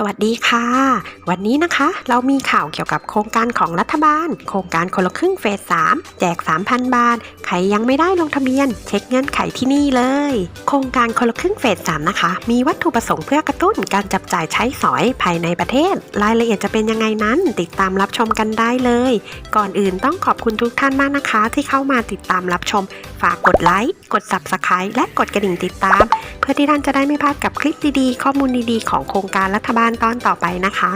สวัสดีค่ะ วันนี้นะคะเรามีข่าวเกี่ยวกับโครงการของรัฐบาล โครงการคนละครึ่งเฟส 3 แจก 3,000 บาท ใครยังไม่ได้ลงทะเบียน เช็คเงื่อนไขที่นี่เลย โครงการคนละครึ่งเฟส 3 นะคะ มีวัตถุประสงค์เพื่อกระตุ้นการจับจ่ายใช้สอยภายในประเทศ รายละเอียดจะเป็นยังไงนั้น ติดตามรับชมกันได้เลย ก่อนอื่นต้องขอบคุณทุกท่านมากนะคะ ที่เข้ามาติดตามรับชม ฝากกดไลค์กด Subscribe และกดกระดิ่งติดตาม เพื่อที่ท่านจะได้ไม่พลาดกับคลิปดีๆ ข้อมูลดีๆ ของโครงการรัฐบาลตอนต่อไปนะคะ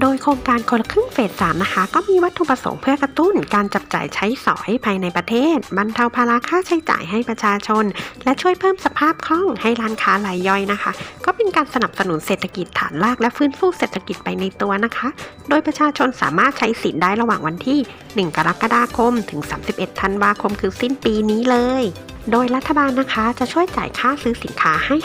โดยโครงการคนละครึ่งเฟส3นะคะ ก็มีวัตถุประสงค์เพื่อกระตุ้นการจับจ่ายใช้สอยภายในประเทศ บรรเทาภาระค่าใช้จ่ายให้ประชาชน และช่วยเพิ่มสภาพคล่องให้ร้านค้ารายย่อยนะคะ ก็เป็นการสนับสนุนเศรษฐกิจฐานรากและฟื้นฟูเศรษฐกิจไปในตัวนะคะ โดยประชาชนสามารถใช้สิทธิ์ได้ระหว่างวันที่ 1 กรกฎาคม ถึง 31 ธันวาคม คือสิ้นปีนี้เลย โดยรัฐบาลนะคะจะช่วยจ่ายค่าซื้อสินค้าให้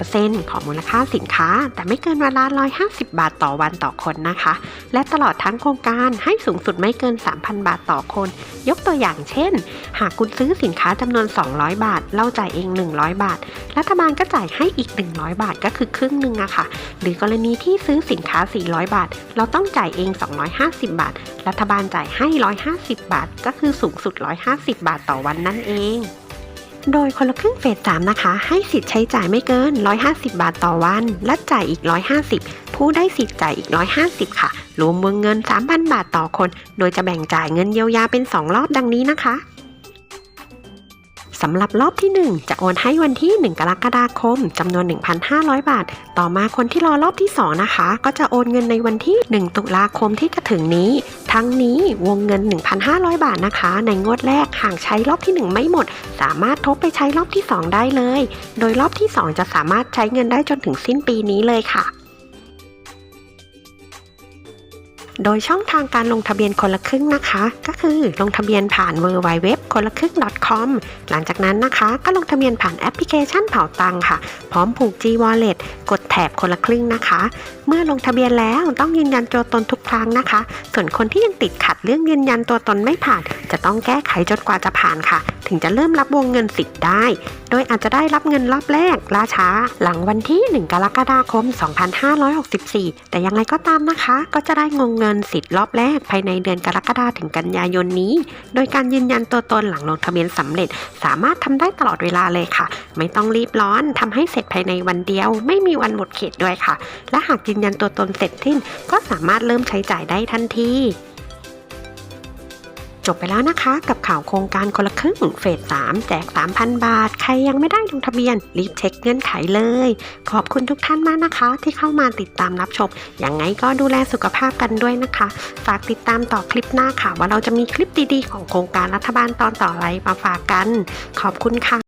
50%ของมูลค่าสินค้า แต่ไม่เกินวันละ150 บาทต่อวันต่อคนนะคะ และตลอดทั้งโครงการให้สูงสุดไม่เกิน 3,000 บาทต่อคน ยกตัวอย่างเช่น หากคุณซื้อสินค้าจำนวน 200 บาท เราจ่ายเอง 100 บาท รัฐบาลก็จ่ายให้อีก 100 บาทก็คือครึ่งหนึ่งอะค่ะ หรือกรณีที่ซื้อสินค้า 400 บาท เราต้องจ่ายเอง 250 บาท รัฐบาลจ่ายให้ 150 บาท ก็คือสูงสุด 150 บาทต่อวันนั่นเอง โดยคนละครึ่งเฟส3นะคะ ให้สิทธิ์ใช้จ่ายไม่เกิน 150 บาทต่อวัน และจ่ายอีก 150 ผู้ได้สิทธิ์จ่ายอีก 150 ค่ะ รวมวงเงิน 3,000 บาทต่อคน โดยจะแบ่งจ่ายเงินเยียวยาเป็น 2 รอบดังนี้นะคะ สำหรับรอบที่ 1 จะโอนให้วันที่ 1 กรกฎาคมจำนวน 1,500 บาท ต่อมาคนที่รอรอบที่ 2 นะคะ ก็จะโอนเงินในวันที่ 1 ตุลาคมที่จะถึงนี้ ทั้งนี้วงเงิน 1,500 บาทนะคะ ในงวดแรกหากใช้รอบที่ 1 ไม่หมด สามารถทบไปใช้รอบที่ 2 ได้เลย โดยรอบที่ 2 จะสามารถใช้เงินได้จนถึงสิ้นปีนี้เลยค่ะ โดยช่องทางการลงทะเบียนคนละครึ่งนะคะ ก็คือลงทะเบียนผ่าน w w w คนละครึ่ง .com หลังจากนั้นนะคะ ก็ลงทะเบียนผ่านแอปพลิเคชันเผาตังค่ะ พร้อมผูก G Wallet กดแถบคนละครึ่งนะคะ เมื่อลงทะเบียนแล้วต้องยืนยันตัวตนทุกครั้งนะคะ ส่วนคนที่ยังติดขัดเรื่องยืนยันตัวตนไม่ผ่าน จะต้องแก้ไขจนกว่าจะผ่านค่ะ ถึงจะเริ่มรับวงเงินสิทธิ์ได้ โดยอาจจะได้รับเงินรอบแรกล่าช้า หลังวันที่ 1 กรกฎาคม 2564 แต่ยังไงก็ตามนะคะ ก็จะได้งงเงินงินสิทธิ์รอบแรกภายในเดือนกรกฎาคมถึงกันยายนนี้ โดยการยืนยันตัวตนหลังลงทะเบียนสำเร็จ สามารถทำได้ตลอดเวลาเลยค่ะ ไม่ต้องรีบร้อนทำให้เสร็จภายในวันเดียว ไม่มีวันหมดเขตด้วยค่ะ และหากยืนยันตัวตนเสร็จสิ้นก็สามารถเริ่มใช้จ่ายได้ทันที จบไปแล้วนะคะ กับข่าวโครงการคนละครึ่งเฟส3แจก 3,000 บาท ใครยังไม่ได้ลงทะเบียน รีบเช็คเงื่อนไขเลย ขอบคุณทุกท่านมากนะคะ ที่เข้ามาติดตามรับชม ยังไงก็ดูแลสุขภาพกันด้วยนะคะ ฝากติดตามต่อคลิปหน้าค่ะ ว่าเราจะมีคลิปดีๆ ของโครงการรัฐบาลตอนต่ออะไรมาฝากกัน ขอบคุณค่ะ